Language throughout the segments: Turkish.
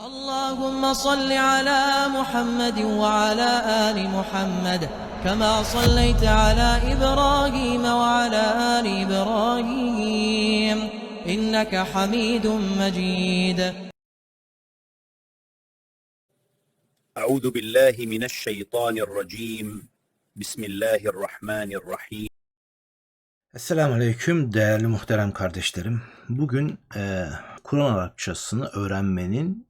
اللهم صل على محمد وعلى آل محمد كما صليت على إبراهيم وعلى آل إبراهيم إنك حميد مجيد أعوذ بالله من الشيطان الرجيم بسم الله الرحمن الرحيم Esselamu Aleyküm değerli muhterem kardeşlerim. Bugün e, Kur'an Arapçasını öğrenmenin e,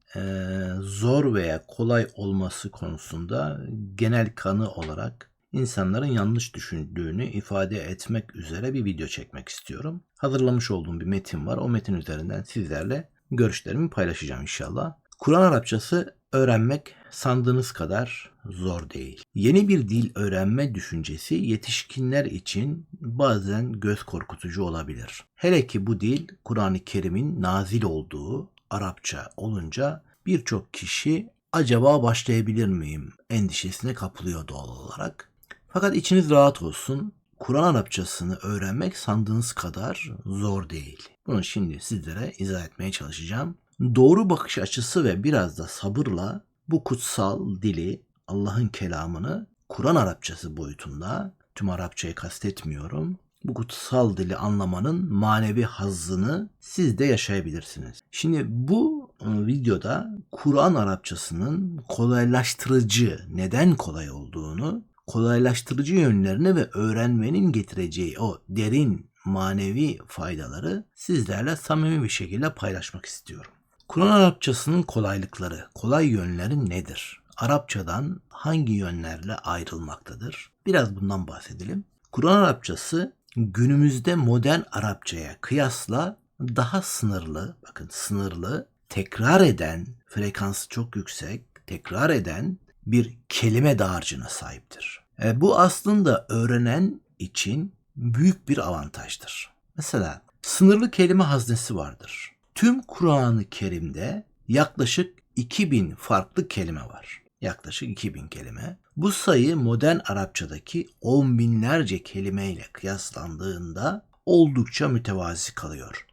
zor veya kolay olması konusunda genel kanı olarak insanların yanlış düşündüğünü ifade etmek üzere bir video çekmek istiyorum. Hazırlamış olduğum bir metin var. O metin üzerinden sizlerle görüşlerimi paylaşacağım inşallah. Kur'an Arapçası öğrenmek sandığınız kadar zor değil. Yeni bir dil öğrenme düşüncesi yetişkinler için bazen göz korkutucu olabilir. Hele ki bu dil Kur'an-ı Kerim'in nazil olduğu Arapça olunca birçok kişi acaba başlayabilir miyim endişesine kapılıyor doğal olarak. Fakat içiniz rahat olsun. Kur'an Arapçasını öğrenmek sandığınız kadar zor değil. Bunu şimdi sizlere izah etmeye çalışacağım. Doğru bakış açısı ve biraz da sabırla bu kutsal dili, Allah'ın kelamını Kur'an Arapçası boyutunda, tüm Arapçayı kastetmiyorum, bu kutsal dili anlamanın manevi hazzını siz de yaşayabilirsiniz. Şimdi bu e, videoda Kur'an Arapçasının kolaylaştırıcı, neden kolay olduğunu, kolaylaştırıcı yönlerini ve öğrenmenin getireceği o derin manevi faydaları sizlerle samimi bir şekilde paylaşmak istiyorum. Kur'an Arapçasının kolaylıkları, kolay yönleri nedir? Arapçadan hangi yönlerle ayrılmaktadır? Biraz bundan bahsedelim. Kur'an Arapçası günümüzde modern Arapçaya kıyasla daha sınırlı, bakın sınırlı, tekrar eden, frekansı çok yüksek, tekrar eden bir kelime dağarcığına sahiptir. E, bu aslında öğrenen için büyük bir avantajdır. Mesela sınırlı kelime haznesi vardır. Tüm Kur'an-ı Kerim'de yaklaşık 2000 farklı kelime var. Yaklaşık 2000 kelime. Bu sayı modern Arapçadaki on binlerce kelimeyle kıyaslandığında oldukça mütevazi kalıyor.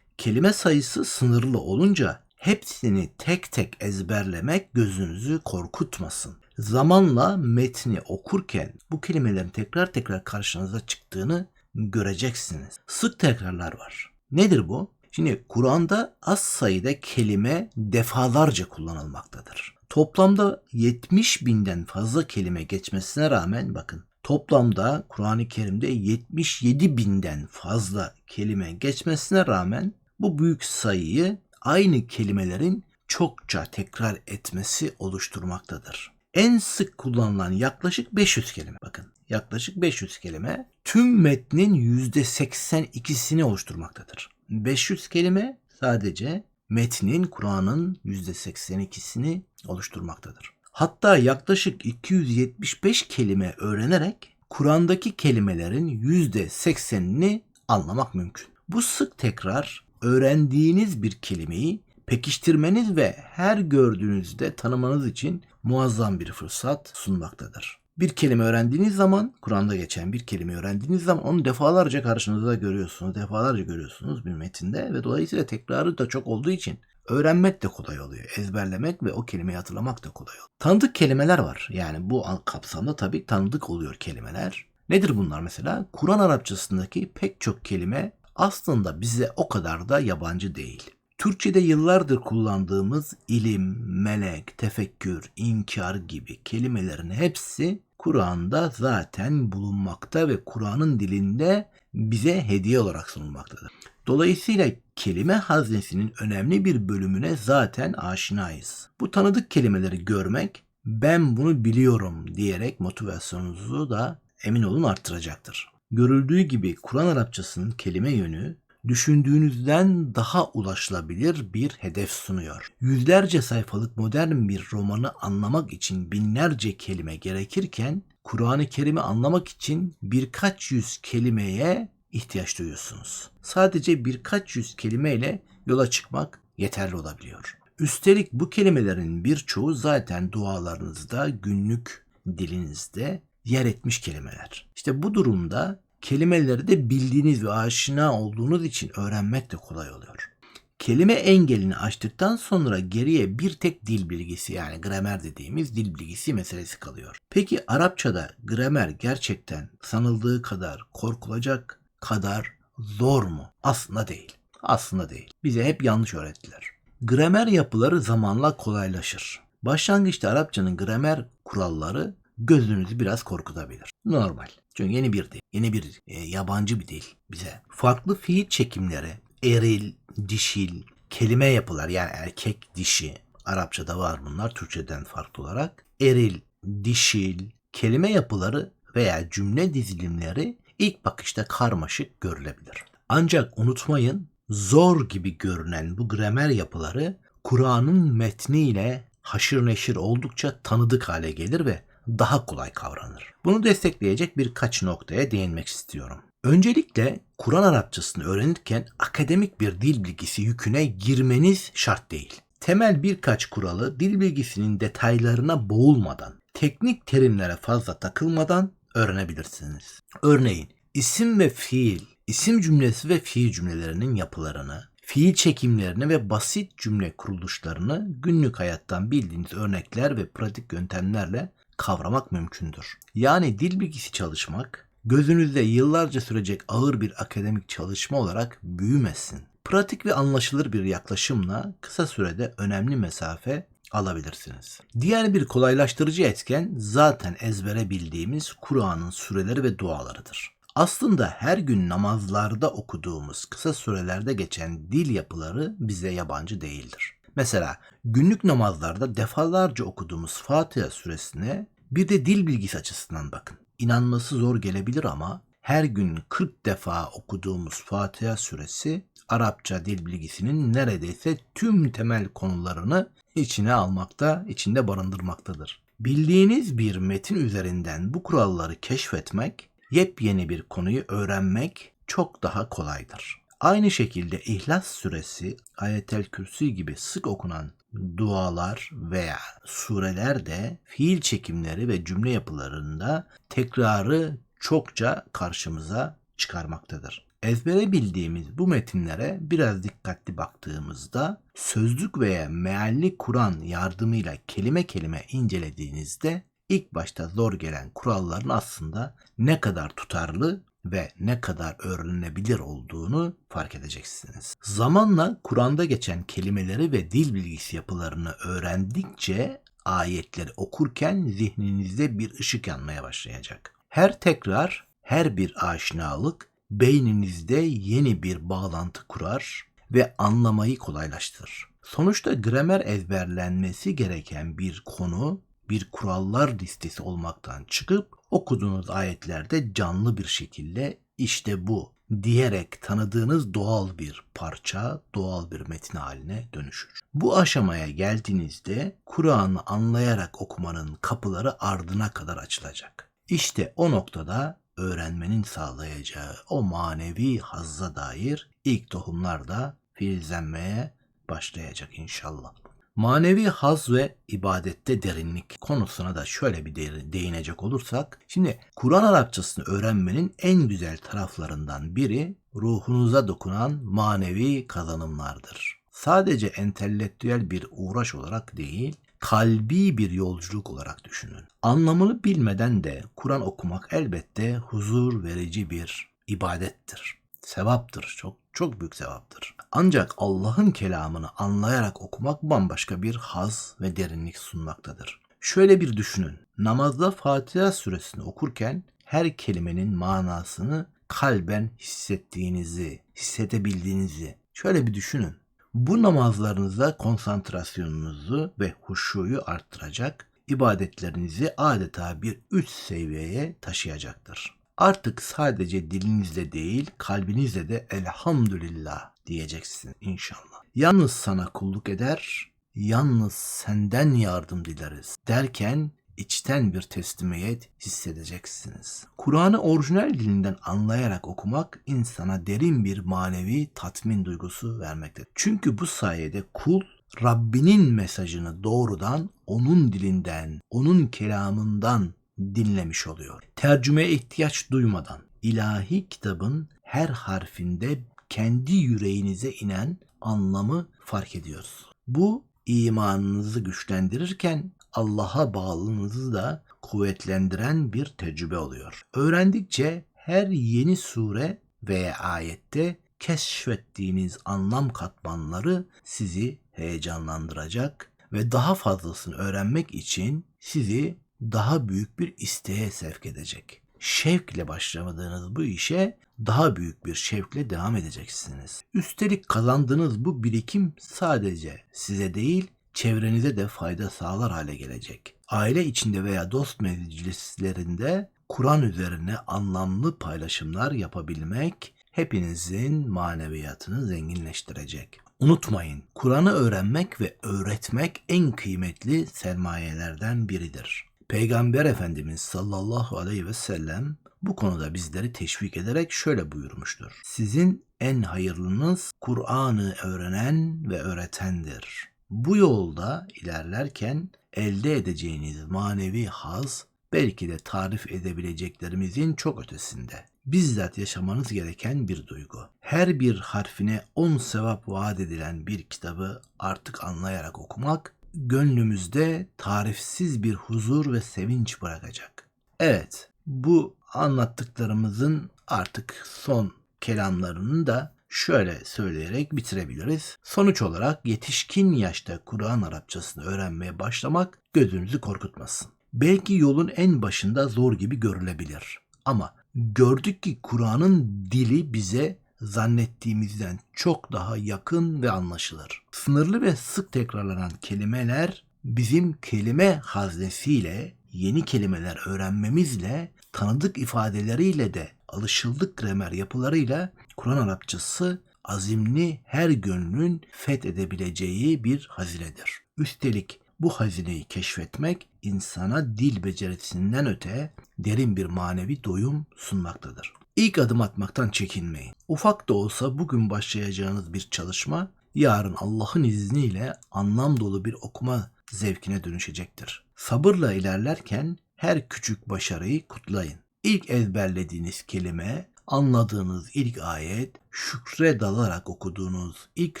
Kelime sayısı sınırlı olunca hepsini tek tek ezberlemek gözünüzü korkutmasın. Zamanla metni okurken bu kelimelerin tekrar tekrar karşınıza çıktığını göreceksiniz. Sık tekrarlar var. Nedir bu? Şimdi Kur'an'da az sayıda kelime defalarca kullanılmaktadır. Toplamda 70 binden fazla kelime geçmesine rağmen bakın toplamda Kur'an-ı Kerim'de 77 binden fazla kelime geçmesine rağmen bu büyük sayıyı aynı kelimelerin çokça tekrar etmesi oluşturmaktadır. En sık kullanılan yaklaşık 500 kelime. Bakın yaklaşık 500 kelime tüm metnin %82'sini oluşturmaktadır. 500 kelime sadece metnin Kur'an'ın %82'sini oluşturmaktadır. Hatta yaklaşık 275 kelime öğrenerek Kur'an'daki kelimelerin %80'ini anlamak mümkün. Bu sık tekrar öğrendiğiniz bir kelimeyi pekiştirmeniz ve her gördüğünüzde tanımanız için muazzam bir fırsat sunmaktadır. Bir kelime öğrendiğiniz zaman, Kur'an'da geçen bir kelime öğrendiğiniz zaman onu defalarca karşınızda görüyorsunuz, defalarca görüyorsunuz bir metinde ve dolayısıyla tekrarı da çok olduğu için öğrenmek de kolay oluyor. Ezberlemek ve o kelimeyi hatırlamak da kolay oluyor. Tanıdık kelimeler var. Yani bu kapsamda tabii tanıdık oluyor kelimeler. Nedir bunlar mesela? Kur'an Arapçasındaki pek çok kelime aslında bize o kadar da yabancı değil. Türkçe'de yıllardır kullandığımız ilim, melek, tefekkür, inkar gibi kelimelerin hepsi Kur'an'da zaten bulunmakta ve Kur'an'ın dilinde bize hediye olarak sunulmaktadır. Dolayısıyla kelime haznesinin önemli bir bölümüne zaten aşinayız. Bu tanıdık kelimeleri görmek ben bunu biliyorum diyerek motivasyonunuzu da emin olun arttıracaktır. Görüldüğü gibi Kur'an Arapçasının kelime yönü düşündüğünüzden daha ulaşılabilir bir hedef sunuyor. Yüzlerce sayfalık modern bir romanı anlamak için binlerce kelime gerekirken Kur'an-ı Kerim'i anlamak için birkaç yüz kelimeye ihtiyaç duyuyorsunuz. Sadece birkaç yüz kelimeyle yola çıkmak yeterli olabiliyor. Üstelik bu kelimelerin birçoğu zaten dualarınızda, günlük dilinizde yer etmiş kelimeler. İşte bu durumda kelimeleri de bildiğiniz ve aşina olduğunuz için öğrenmek de kolay oluyor. kelime engelini aştıktan sonra geriye bir tek dil bilgisi yani gramer dediğimiz dil bilgisi meselesi kalıyor. Peki Arapçada gramer gerçekten sanıldığı kadar korkulacak kadar zor mu? Aslında değil. Aslında değil. Bize hep yanlış öğrettiler. Gramer yapıları zamanla kolaylaşır. Başlangıçta Arapçanın gramer kuralları gözünüzü biraz korkutabilir. Normal. Çünkü yeni bir dil, yeni bir e, yabancı bir dil bize. Farklı fiil çekimleri, eril, dişil, kelime yapılar yani erkek, dişi. Arapçada var bunlar Türkçeden farklı olarak. Eril, dişil, kelime yapıları veya cümle dizilimleri ilk bakışta karmaşık görülebilir. Ancak unutmayın zor gibi görünen bu gramer yapıları Kur'an'ın metniyle haşır neşir oldukça tanıdık hale gelir ve daha kolay kavranır. Bunu destekleyecek birkaç noktaya değinmek istiyorum. Öncelikle Kur'an Arapçasını öğrenirken akademik bir dil bilgisi yüküne girmeniz şart değil. Temel birkaç kuralı dil bilgisinin detaylarına boğulmadan, teknik terimlere fazla takılmadan öğrenebilirsiniz. Örneğin isim ve fiil, isim cümlesi ve fiil cümlelerinin yapılarını, fiil çekimlerini ve basit cümle kuruluşlarını günlük hayattan bildiğiniz örnekler ve pratik yöntemlerle kavramak mümkündür. Yani dil bilgisi çalışmak gözünüzde yıllarca sürecek ağır bir akademik çalışma olarak büyümesin. Pratik ve anlaşılır bir yaklaşımla kısa sürede önemli mesafe alabilirsiniz. Diğer bir kolaylaştırıcı etken zaten ezbere bildiğimiz Kur'an'ın süreleri ve dualarıdır. Aslında her gün namazlarda okuduğumuz kısa sürelerde geçen dil yapıları bize yabancı değildir. Mesela günlük namazlarda defalarca okuduğumuz Fatiha suresine bir de dil bilgisi açısından bakın. İnanması zor gelebilir ama her gün 40 defa okuduğumuz Fatiha suresi Arapça dil bilgisinin neredeyse tüm temel konularını içine almakta, içinde barındırmaktadır. Bildiğiniz bir metin üzerinden bu kuralları keşfetmek, yepyeni bir konuyu öğrenmek çok daha kolaydır. Aynı şekilde İhlas suresi, Ayetel Kürsi gibi sık okunan dualar veya sureler de fiil çekimleri ve cümle yapılarında tekrarı çokça karşımıza çıkarmaktadır. Ezbere bildiğimiz bu metinlere biraz dikkatli baktığımızda sözlük veya mealli Kur'an yardımıyla kelime kelime incelediğinizde ilk başta zor gelen kuralların aslında ne kadar tutarlı ve ne kadar öğrenilebilir olduğunu fark edeceksiniz. Zamanla Kur'an'da geçen kelimeleri ve dil bilgisi yapılarını öğrendikçe ayetleri okurken zihninizde bir ışık yanmaya başlayacak. Her tekrar, her bir aşinalık beyninizde yeni bir bağlantı kurar ve anlamayı kolaylaştırır. Sonuçta gramer ezberlenmesi gereken bir konu bir kurallar listesi olmaktan çıkıp okuduğunuz ayetlerde canlı bir şekilde işte bu diyerek tanıdığınız doğal bir parça, doğal bir metin haline dönüşür. Bu aşamaya geldiğinizde Kur'an'ı anlayarak okumanın kapıları ardına kadar açılacak. İşte o noktada öğrenmenin sağlayacağı o manevi hazza dair ilk tohumlar da filizlenmeye başlayacak inşallah. Manevi haz ve ibadette derinlik konusuna da şöyle bir değinecek olursak. Şimdi Kur'an Arapçasını öğrenmenin en güzel taraflarından biri ruhunuza dokunan manevi kazanımlardır. Sadece entelektüel bir uğraş olarak değil, kalbi bir yolculuk olarak düşünün. Anlamını bilmeden de Kur'an okumak elbette huzur verici bir ibadettir. Sevaptır. Çok çok büyük sevaptır. Ancak Allah'ın kelamını anlayarak okumak bambaşka bir haz ve derinlik sunmaktadır. Şöyle bir düşünün. Namazda Fatiha suresini okurken her kelimenin manasını kalben hissettiğinizi, hissedebildiğinizi şöyle bir düşünün. Bu namazlarınızda konsantrasyonunuzu ve huşuyu arttıracak, ibadetlerinizi adeta bir üst seviyeye taşıyacaktır. Artık sadece dilinizle değil kalbinizle de elhamdülillah diyeceksin inşallah. Yalnız sana kulluk eder, yalnız senden yardım dileriz derken içten bir teslimiyet hissedeceksiniz. Kur'an'ı orijinal dilinden anlayarak okumak insana derin bir manevi tatmin duygusu vermektedir. Çünkü bu sayede kul Rabbinin mesajını doğrudan onun dilinden, onun kelamından dinlemiş oluyor. Tercümeye ihtiyaç duymadan ilahi kitabın her harfinde kendi yüreğinize inen anlamı fark ediyoruz. Bu imanınızı güçlendirirken Allah'a bağlılığınızı da kuvvetlendiren bir tecrübe oluyor. Öğrendikçe her yeni sure veya ayette keşfettiğiniz anlam katmanları sizi heyecanlandıracak ve daha fazlasını öğrenmek için sizi daha büyük bir isteğe sevk edecek. Şevkle başlamadığınız bu işe daha büyük bir şevkle devam edeceksiniz. Üstelik kazandığınız bu birikim sadece size değil, çevrenize de fayda sağlar hale gelecek. Aile içinde veya dost meclislerinde Kur'an üzerine anlamlı paylaşımlar yapabilmek hepinizin maneviyatını zenginleştirecek. Unutmayın, Kur'an'ı öğrenmek ve öğretmek en kıymetli sermayelerden biridir. Peygamber Efendimiz sallallahu aleyhi ve sellem bu konuda bizleri teşvik ederek şöyle buyurmuştur. Sizin en hayırlınız Kur'an'ı öğrenen ve öğretendir. Bu yolda ilerlerken elde edeceğiniz manevi haz belki de tarif edebileceklerimizin çok ötesinde. Bizzat yaşamanız gereken bir duygu. Her bir harfine 10 sevap vaat edilen bir kitabı artık anlayarak okumak gönlümüzde tarifsiz bir huzur ve sevinç bırakacak. Evet, bu anlattıklarımızın artık son kelamlarını da şöyle söyleyerek bitirebiliriz. Sonuç olarak yetişkin yaşta Kur'an Arapçasını öğrenmeye başlamak gözünüzü korkutmasın. Belki yolun en başında zor gibi görülebilir. Ama gördük ki Kur'an'ın dili bize zannettiğimizden çok daha yakın ve anlaşılır. Sınırlı ve sık tekrarlanan kelimeler bizim kelime haznesiyle, yeni kelimeler öğrenmemizle, tanıdık ifadeleriyle de alışıldık gramer yapılarıyla Kur'an Arapçası azimli her gönlün fethedebileceği bir hazinedir. Üstelik bu hazineyi keşfetmek insana dil becerisinden öte derin bir manevi doyum sunmaktadır. İlk adım atmaktan çekinmeyin. Ufak da olsa bugün başlayacağınız bir çalışma yarın Allah'ın izniyle anlam dolu bir okuma zevkine dönüşecektir. Sabırla ilerlerken her küçük başarıyı kutlayın. İlk ezberlediğiniz kelime, anladığınız ilk ayet, şükre dalarak okuduğunuz ilk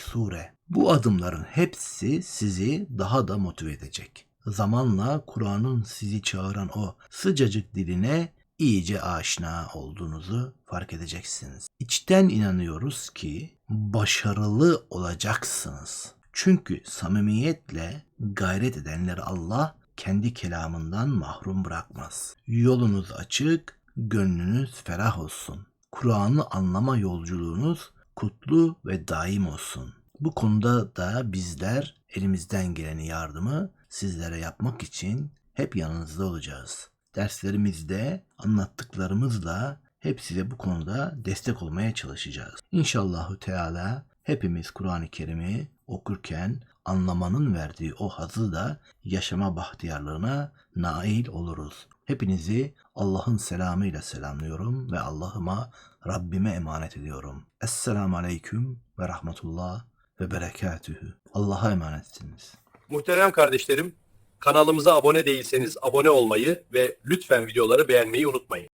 sure. Bu adımların hepsi sizi daha da motive edecek. Zamanla Kur'an'ın sizi çağıran o sıcacık diline iyice aşina olduğunuzu fark edeceksiniz. İçten inanıyoruz ki başarılı olacaksınız. Çünkü samimiyetle gayret edenleri Allah kendi kelamından mahrum bırakmaz. Yolunuz açık, gönlünüz ferah olsun. Kur'an'ı anlama yolculuğunuz kutlu ve daim olsun. Bu konuda da bizler elimizden geleni yardımı sizlere yapmak için hep yanınızda olacağız. Derslerimizde anlattıklarımızla hep size bu konuda destek olmaya çalışacağız. İnşallahü Teala hepimiz Kur'an-ı Kerim'i okurken anlamanın verdiği o hazı da yaşama bahtiyarlığına nail oluruz. Hepinizi Allah'ın selamıyla selamlıyorum ve Allah'ıma Rabbime emanet ediyorum. Esselamu Aleyküm ve Rahmetullah ve Berekatühü. Allah'a emanetsiniz. Muhterem kardeşlerim, kanalımıza abone değilseniz abone olmayı ve lütfen videoları beğenmeyi unutmayın.